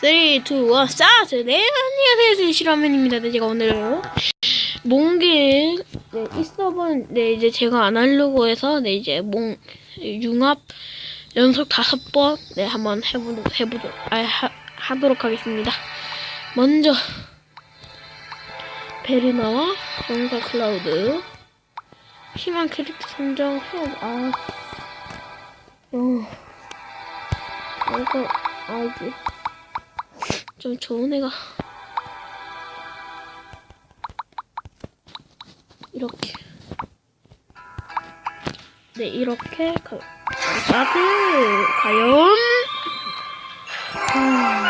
3, 2, 1, 스타트! 네, 안녕하세요. 실화면입니다. 네, 제가 오늘 몽길, 네, 이 서버는, 네, 이제 제가 안 하려고 해서, 네, 이제 몽, 융합 연속 다섯 번, 네, 한번 해보도록, 해보도록, 아, 하, 하도록 하겠습니다. 먼저, 베르나와 영사 클라우드, 희망 캐릭터 선정, 해야지, 아, 어, 이거, 알지. 좀 좋은 애가 이렇게. 네 이렇게 가, 나드 과연? 음,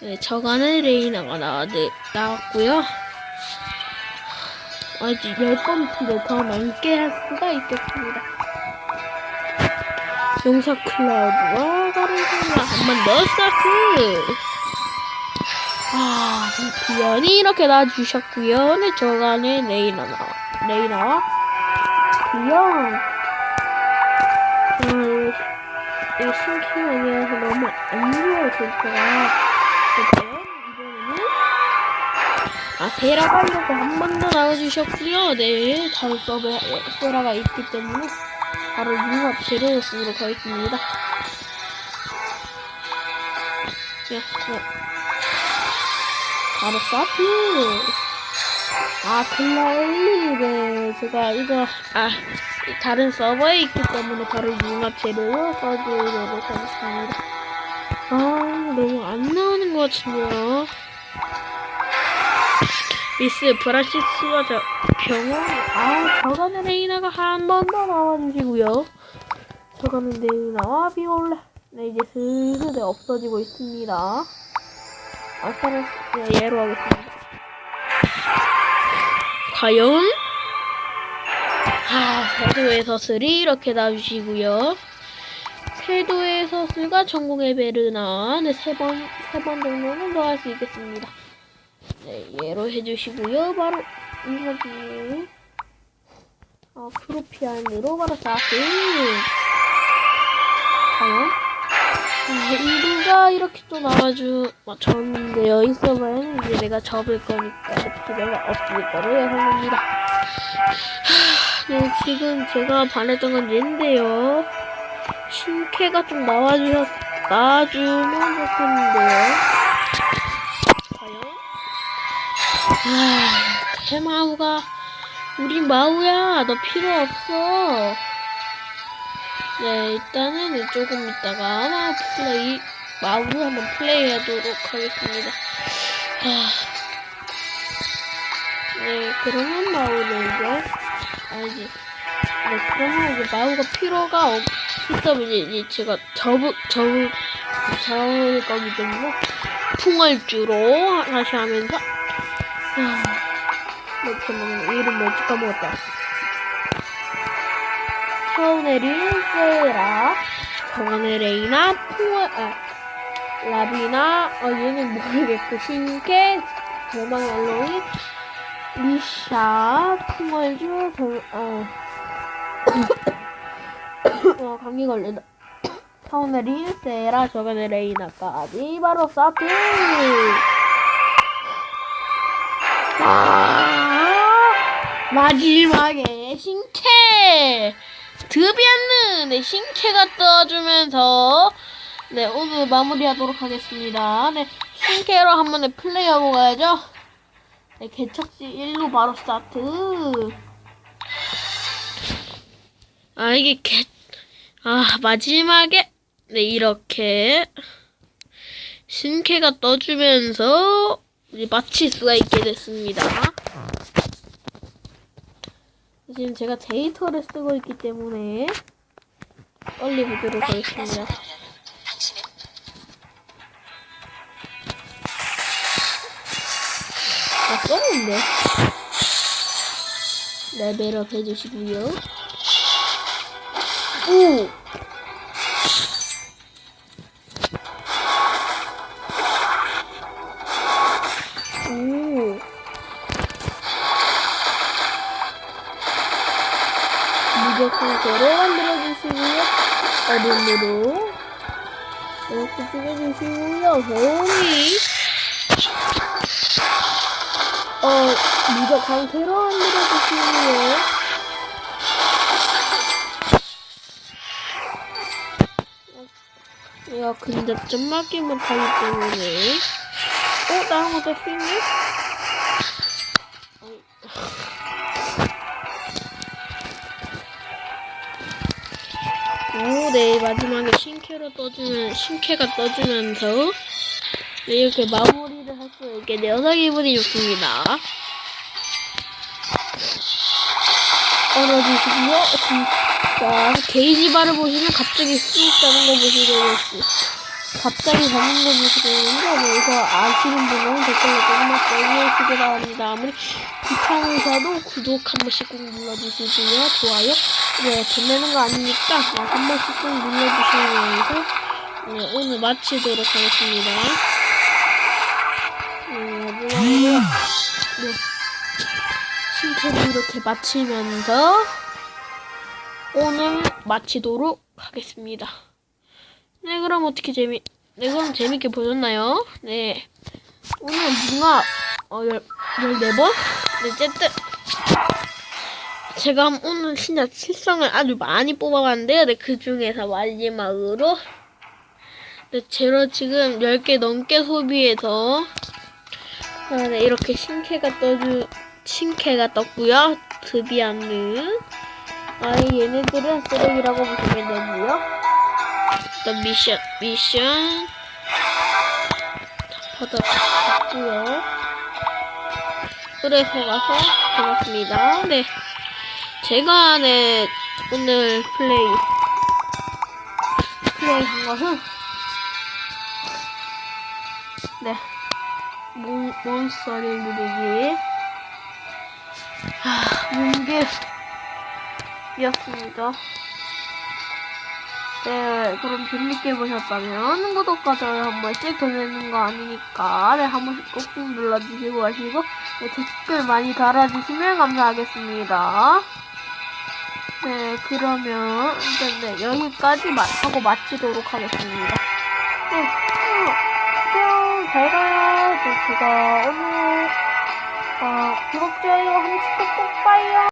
네 저간의 레이나가 나왔, 나왔고요. 아직 10번인데 더 넘게 할 수가 있겠습니다 용사 클라우드와 가르마 한번 더 스타트 아, 비연이 이렇게 놔주셨고요. 네, 저간에 레이나 나와, 레이나와 비연. 음, 이 신기하게 너무 안 좋아요, 진짜가. 그래서 이번에는 아, 세라가 이렇게 한 번 더 나와주셨고요. 네, 다른 서버에 세라가 있기 때문에 바로 융합 쓰도록 하겠습니다. 야, 어. 바로 스타트! 아, 클라이, 네, 제가 이거, 아, 다른 서버에 있기 때문에 바로 융합 재료로 써주도록 하겠습니다. 아, 너무 안 나오는 것 같은데요. 미스 브라시스와 저 병원, 아, 저가는 레이나가 한 번 더 나와주시고요. 저가는 레이나와 비올라. 네, 이제 슬슬 네, 없어지고 있습니다. 아까는 얘로 하겠습니다. 과연 아 세도의 서슬이 이렇게 나주시고요. 세도의 서슬과 전공의 베르나 네 세번 세 번 정도는 더 할 수 있겠습니다. 네 얘로 해주시고요. 바로 이거지. 아 프로피안으로 바로 사슬. 과연 이리가 이렇게 또 나와주 맞췄는데요. 이 서버에는 이제 내가 접을 거니까 필요가 없을 거로 예상합니다. 네, 지금 제가 바랬던 건 얘인데요. 신캐가 좀 나와주셨, 나와주면 좋겠는데요. 과연? 아, 개마우가, 우리 마우야, 너 필요 없어. 네, 일단은 조금 있다가 마 플레이, 마우를 한번 플레이 하도록 하겠습니다. 하... 네, 그러면 마우를 이제, 아니지. 네, 그러면 이제 마우가 필요가 없, 있으면 이제, 제가 접을, 접을, 접을 거기 때문에 풍월주로 다시 하면서, 하... 네, 잠깐만, 이름 뭐지 까먹었다. 처음에린 세라, 정원의 레이나, 풍월, 아, 라비나, 어, 얘는 모르겠고, 신캐, 대망 얼롱이, 리샤, 풍월주, 정, 어, 어, 감기 걸린다. 처음에린 세라, 정원의 레이나까지, 바로 사트! 아, 마지막에 신캐! 드비안느 네 신캐가 떠주면서 네 오늘 마무리하도록 하겠습니다. 네 신캐로 한 번에 플레이하고 가야죠. 네 개척지 1로 바로 스타트. 아 이게 개 아 마지막에 네 이렇게 신캐가 떠주면서 마칠 수가 있게 됐습니다. 지금 제가 데이터를 쓰고 있기 때문에 빨리 보도록 하겠습니다. 아, 썼는데. 레벨업 해주시고요. 오! 오! 도로 만들어주시고요. 얼음으로 이렇게 찍어주시고요. 조용히. 어, 무적 강태로 만들어주시고요. 야, 근데 점막이 못하기 때문에. 어, 나랑 수 있네? 네, 마지막에 신캐로 떠주면, 신캐가 떠주면서, 네, 이렇게 마무리를 할 수 있게 되어서 기분이 좋습니다. 얼어주시고요. 진짜, 게이지 바를 보시면 갑자기 쑥 가는 거 보시게 될수 갑자기 가는 거 보시게 되는데, 그래서 아시는 분은 댓글로 조금만 써주시기 바랍니다. 아무리 귀찮으셔도 구독 한 번씩 꼭 눌러주시고요. 좋아요. 네, 돈 내는 거 아니니까 네, 한 번씩 꼭 눌러주시면서 네, 오늘 마치도록 하겠습니다. 네, 마지막으로 네, 신캐를 이렇게 마치면서 오늘 마치도록 하겠습니다. 네, 그럼 어떻게 재미, 네, 그럼 재밌게 보셨나요? 네, 오늘 뭔가 어, 열, 14번? 네, 어쨌든 제가 오늘 진짜 칠성을 아주 많이 뽑아봤는데요. 네, 그 중에서 마지막으로 네, 제로 지금 10개 넘게 소비해서 아, 네, 이렇게 신캐가 떠주 신캐가 떴고요. 드비안는 아이 얘네들은 쓰레기라고 보시면 되고요. 일단 미션 미션 받아봤고요. 그래서 가서 해봤습니다. 네. 제가 네 오늘 플레이 플레이 한 것은 네 몬, 몬스터를 누르기 하, 문개였습니다. 네, 그럼 재밌게 보셨다면 구독과 좋아요 한 번씩 돌리는 거 아니니까 네, 한 번씩 꼭꼭 눌러주시고 하시고 네, 댓글 많이 달아주시면 감사하겠습니다. 네, 그러면 일단 네, 여기까지 마, 하고 마치도록 하겠습니다. 네, 안녕, 잘 가요. 네, 제가 오늘 어, 구독, 좋아요 한 번씩 꼭꼭 봐요.